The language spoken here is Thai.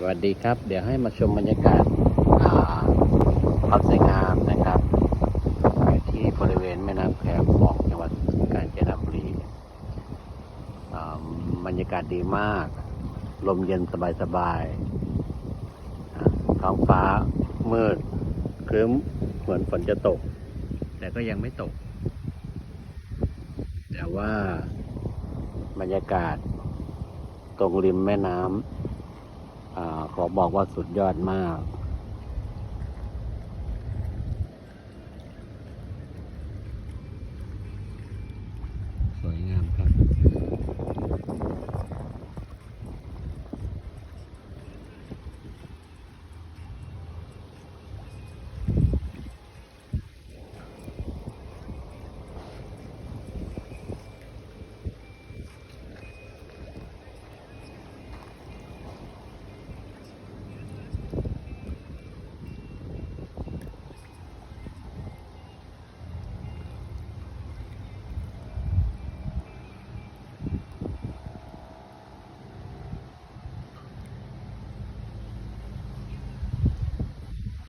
สวัสดีครับ เดี๋ยวให้มาชมบรรยากาศอ่าความสวยงามนะครับที่บริเวณแม่น้ำแควของจังหวัดกาญจนบุรีอ่าบรรยากาศดีมาก ลมเย็นสบายๆอ่าท้องฟ้ามืดครึ้มเหมือนฝนจะตก แต่ก็ยังไม่ตก แต่ว่าบรรยากาศตรงริมแม่น้ำ อขอบอกว่าสุดยอดมาก สวยงามครับ